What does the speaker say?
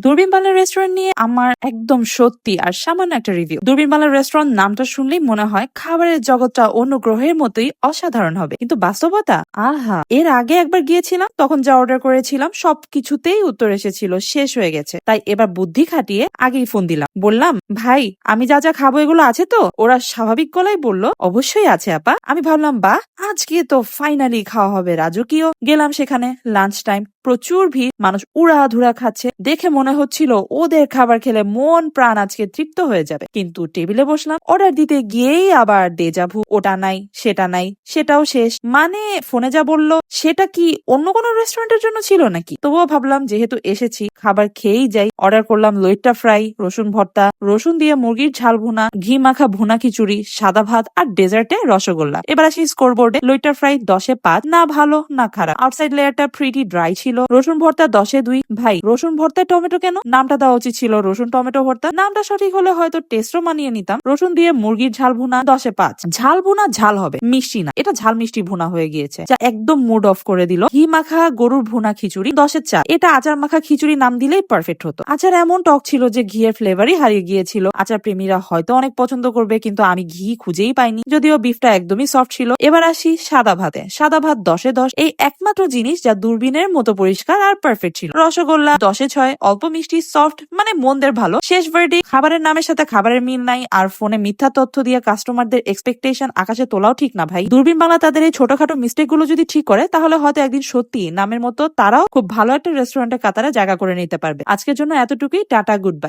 দূরবীন বাংলা রেস্টুরেন্ট নিয়ে আমার একদম সত্যি আর সামান্য একটা রিভিউ দূরবীন বাংলা রেস্টুরেন্ট নামটা শুনলেই মনে হয় খাবারের জগৎটা অন্য গ্রহের মতোই অসাধারণ হবে। কিন্তু বাস্তবতা? আহা! এর আগে একবার গিয়েছিলাম, তখন যা অর্ডার করেছিলাম সব কিছুতেই উত্তর এসেছিল, শেষ হয়ে গেছে। তাই এবার বুদ্ধি খাটিয়ে আগেই ফোন দিলাম। বললাম, ভাই, আমি যা যা খাব এগুলো আছে তো? ওরা স্বাভাবিক গলায় বলল, অবশ্যই আছে, আপা। আমি ভাবলাম বা আজকে তো ফাইনালি খাওয়া হবে, রাজকীয়। গেলাম সেখানে লাঞ্চ টাইম প্রচুর ভিড়, মানুষ উড়াধুরা খাচ্ছে। দেখে মনে হচ্ছিল ওদের খাবার খেলে মন, প্রাণ আজকে তৃপ্ত হয়ে যাবে। কিন্তু টেবিলে বসলাম, অর্ডার দিতে গিয়েই আবার দেজাভু ওটা নাই, সেটা নাই, সেটাও শেষ। মানে ফোনে যা বলল, সেটা কি অন্য কোনো রেস্টুরেন্টের জন্য ছিল নাকি? তবুও ভাবলাম, যেহেতু এসেছি, খাবার খেয়েই যাই। অর্ডার করলাম লইট্টা ফ্রাই, রসুন ভর্তা, রসুন দিয়ে মুরগির ঝাল ভুনা, ঘি মাখা ভুনা খিচুড়ি, সাদা ভাত আর ডেজার্টে রসগোল্লা। এবার আসি স্কোর বোর্ডে লইট্টা ফ্রাই দশে পাঁচ, না ভালো, না খারাপ। আউটসাইড লেয়ারটা প্রিটি ড্রাই ছিল। রসুন ভর্তা দশে দুই। ভাই, রসুন ভর্তায় টমেটো কেন? নামটা দেওয়া উচিত ছিল রসুন, টমেটো ভর্তা। নামটা সঠিক হলে হয়তো টেস্টও মানিয়ে নিতাম। রসুন দিয়ে মুরগির ঝাল ভুনা দশে পাঁচ। ঝাল ভুনা ঝাল হবে, মিষ্টি না। এটা ঝাল মিষ্টি ভুনা হয়ে গিয়েছে, যা একদম মুড অফ করে দিল। ঘি মাখা গরুর ভুনা খিচুড়ি দশের চা এটা আচার মাখা খিচুড়ি নাম দিলেই পারফেক্ট হতো। আচার এমন টক ছিল যে ঘিয়ের ফ্লেভারই হারিয়ে গিয়েছিল। আচার প্রেমীরা হয়তো অনেক পছন্দ করবে, কিন্তু আমি ঘি খুঁজেই পাইনি। যদিও বিফটা একদমই সফট ছিল। এবার আসি সাদা ভাতে। সাদা ভাত দশে দশ। এই একমাত্র জিনিস যা দূরবীনের মতো পরিষ্কার আর পারফেক্ট ছিল। রসগোল্লা, দশে ছয়, অল্প মিষ্টি সফট মানে মনদের ভালো। শেষ ভার্ডি খাবারের নামের সাথে খাবারের মিল নাই আর ফোনে মিথ্যা তথ্য দিয়ে কাস্টমারদের এক্সপেকটেশন আকাশে তোলাও ঠিক না ভাই। দূরবীন বাংলা তাদের এই ছোটখাটো মিস্টেকগুলো যদি ঠিক করে, তাহলে হয়তো একদিন সত্যি নামের মতো তারাও খুব ভালো একটা রেস্টুরেন্টের কাতারে জায়গা করে নিতে পারবে। আজকের জন্য এতটুকুই, টাটা গুড বাই